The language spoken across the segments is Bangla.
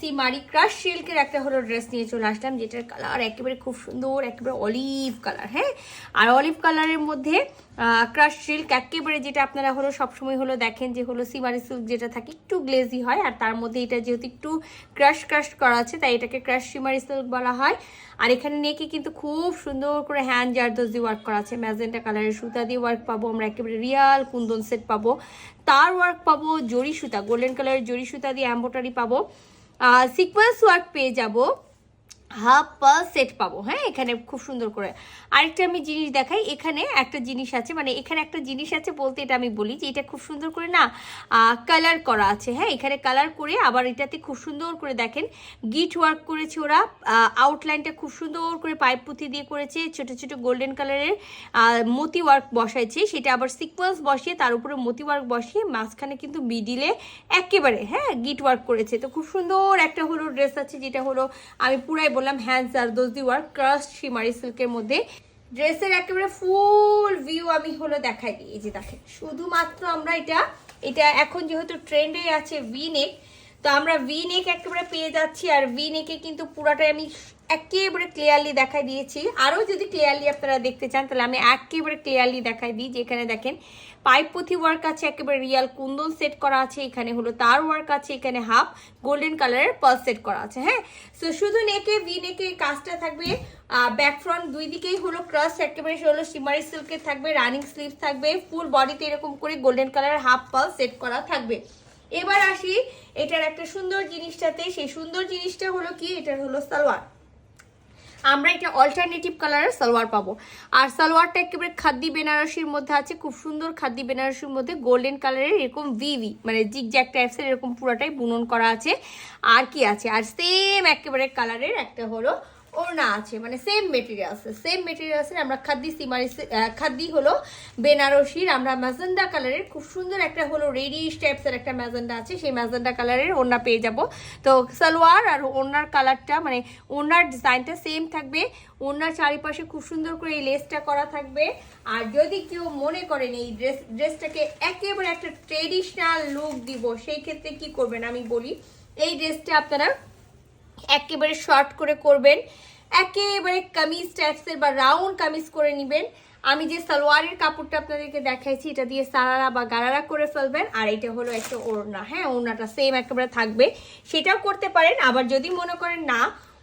সিমারি ক্রাশ সিল্কের একটা হলো ড্রেস নিয়ে চলে আসলাম, যেটার কালার একেবারে খুব সুন্দর, একেবারে অলিভ কালার হ্যাঁ? আর অলিভ কালারের মধ্যে ক্রাশ সিল্ক একেবারে যেটা আপনারা হলো সবসময় হলো দেখেন যে হলো সিমারি সিল্ক যেটা থাকে একটু গ্লেজি হয়, আর তার মধ্যে এটা যেহেতু একটু ক্রাশ ক্রাশ করা আছে, তাই এটাকে ক্রাশ সিমারি সিল্ক বলা হয়। আর এখানে নেকে কিন্তু খুব সুন্দর করে হ্যান্ড জারদোজি ওয়ার্ক করা আছে, ম্যাজেন্টা কালারের সুতা দিয়ে ওয়ার্ক পাবো আমরা, একেবারে রিয়াল কুন্দন সেট পাবো। তার ওয়ার্ক পাবো জরি সুতা গোল্ডেন কালারের জরি সুতা দিয়ে এম্বোটারি পাবো। সিকোয়েন্স ওয়ার্ক পেয়ে যাব। হাফ পা সেট পাবো হ্যাঁ? এখানে খুব সুন্দর করে। আরেকটা আমি জিনিস দেখাই, এখানে একটা জিনিস আছে মানে এখানে একটা জিনিস আছে বলতে এটা আমি বলি যে এটা খুব সুন্দর করে না কালার করা আছে হ্যাঁ? এখানে কালার করে আবার এটাতে খুব সুন্দর করে দেখেন গিট ওয়ার্ক করেছে ওরা আউটলাইনটা খুব সুন্দর করে পাইপ পুঁথি দিয়ে করেছে, ছোট ছোট গোল্ডেন কালারের মতি ওয়ার্ক বসাইছে, সেটা আবার সিকোয়েন্স বসিয়ে তার উপরে মতি ওয়ার্ক বসিয়ে মাঝখানে কিন্তু মিডিলে একেবারে হ্যাঁ? গিট ওয়ার্ক করেছে। তো খুব সুন্দর একটা হলো ড্রেস আছে, যেটা হলো আমি পুরাই বললাম hand the work crushed shimmery সিল্কের মধ্যে। ড্রেসের একেবারে ফুল ভিউ আমি হলো দেখাই দিই। এই যে দেখেন, শুধুমাত্র আমরা এটা এটা এখন যেহেতু ট্রেন্ডে আছে ভি নেক তো আমরা ভি নেক একেবারে পেয়ে যাচ্ছি, আর ভি নেকে কিন্তু পুরাটাই আমি একেবারে ক্লিয়ারলি দেখাই দিয়েছি। আরও যদি ক্লিয়ারলি আপনারা দেখতে চান, তাহলে আমি একেবারে ক্লিয়ারলি দেখাই দিই, যেখানে দেখেন পাইপ পুঁথি ওয়ার্ক আছে, একেবারে রিয়াল কুন্দন সেট করা আছে, এখানে হলো তার ওয়ার্ক আছে, এখানে হাফ গোল্ডেন কালারের পার্স সেট করা আছে হ্যাঁ? সো শুধু নেকে ভি নেকে কাজটা থাকবে ব্যাক ফ্রন্ট দুই দিকেই হলো ক্রস একেবারে হলো সিমারি সিল্কের থাকবে রানিং স্লিভ থাকবে ফুল বডিতে এরকম করে গোল্ডেন কালারের হাফ পাল সেট করা থাকবে। এবার আসি এটার একটা সুন্দর জিনিসটাতে। সেই সুন্দর জিনিসটা হলো কি? এটার হলো সালোয়ার। আমরা এটা অল্টারনেটিভ কালারের সালোয়ার পাবো। আর সালোয়ারটা একেবারে খাদ্দি বেনারসির মধ্যে আছে, খুব সুন্দর খাদ্দি বেনারসির মধ্যে গোল্ডেন কালারের এরকম ভিভি মানে জিগ জ্যাক টাইপসের এরকম পুরোটাই বুনন করা আছে। আর কি আছে? আর সেম একেবারে কালারের একটা হলো ওড়না আছে মানে সেম মেটেরিয়ালস সেম মেটেরিয়ালসের আমরা খাদ্দি সিমারি খাদ্দি হলো বেনারসির, আমরা ম্যাজেন্ডা কালারের, খুব সুন্দর একটা হলো রেডিশ টাইপসের একটা ম্যাজেন্ডা আছে, সেই ম্যাজেন্ডা কালারের ওড়না পেয়ে যাব। তো সালোয়ার আর ওড়নার কালারটা মানে ওড়নার ডিজাইনটা সেম থাকবে, ওড়নার চারিপাশে খুব সুন্দর করে এই লেসটা করা থাকবে। আর যদি কেউ মনে করেন এই ড্রেস ড্রেসটাকে একেবারে একটা ট্রেডিশনাল লুক দিব, সেই ক্ষেত্রে কি করবেন আমি বলি, এই ড্রেসটা আপনারা একেবারে শর্ট করে করবেন, একেবারে কামিজ টাইপসের বা রাউন্ড কামিজ করে নেবেন। আমি যে সালোয়ারের কাপড়টা আপনাদেরকে দেখাইছি, এটা দিয়ে সারারা বা গারারা করে ফেলবেন, আর এটা হলো একটা ওড়না। হ্যাঁ ওড়নাটা সেম একেবারে থাকবে। সেটাও করতে পারেন, আবার যদি মনে করেন না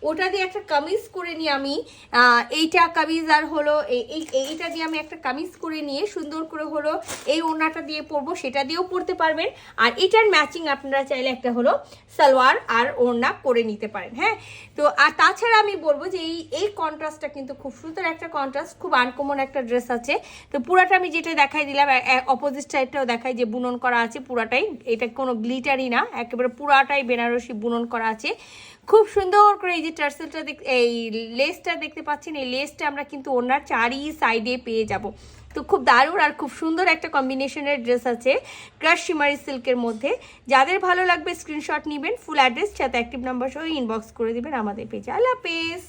ওটা দিয়ে একটা কামিজ করে নিয়ে আমি। এইটা কামিজ আর হলো এই এইটা দিয়ে আমি একটা কামিজ করে নিয়ে সুন্দর করে হলো এই ওড়নাটা দিয়ে পরবো, সেটা দিয়েও পরতে পারবেন। আর এটার ম্যাচিং আপনারা চাইলে একটা হলো সালোয়ার আর ওড়না করে নিতে পারেন হ্যাঁ? তো, আর তাছাড়া আমি বলব যে এই এই কন্ট্রাস্টটা কিন্তু খুব সুন্দর একটা কন্ট্রাস্ট খুব আনকমন একটা ড্রেস আছে। তো পুরাটা আমি যেটা দেখাই দিলাম অপোজিট সাইডটাও দেখাই যে বুনন করা আছে পুরাটাই। এটা কোনো গ্লিটারই না, একেবারে পুরাটাই বেনারসি বুনন করা আছে। খুব সুন্দর করে এই যে টার্সেলটা এই লেসটা দেখতে পাচ্ছেন, এই লেসটা আমরা কিন্তু ওনার চারি সাইডে পেয়ে যাব। তো খুব দারুণ আর খুব সুন্দর একটা কম্বিনেশনের ড্রেস আছে ক্রাশ শিমারি সিল্কের মধ্যে। যাদের ভালো লাগবে স্ক্রিনশট নেবেন ফুল অ্যাড্রেস সাথে অ্যাক্টিভ নাম্বার সহ ইনবক্স করে দেবেন আমাদের পেজে আল্লাহ হাফেজ!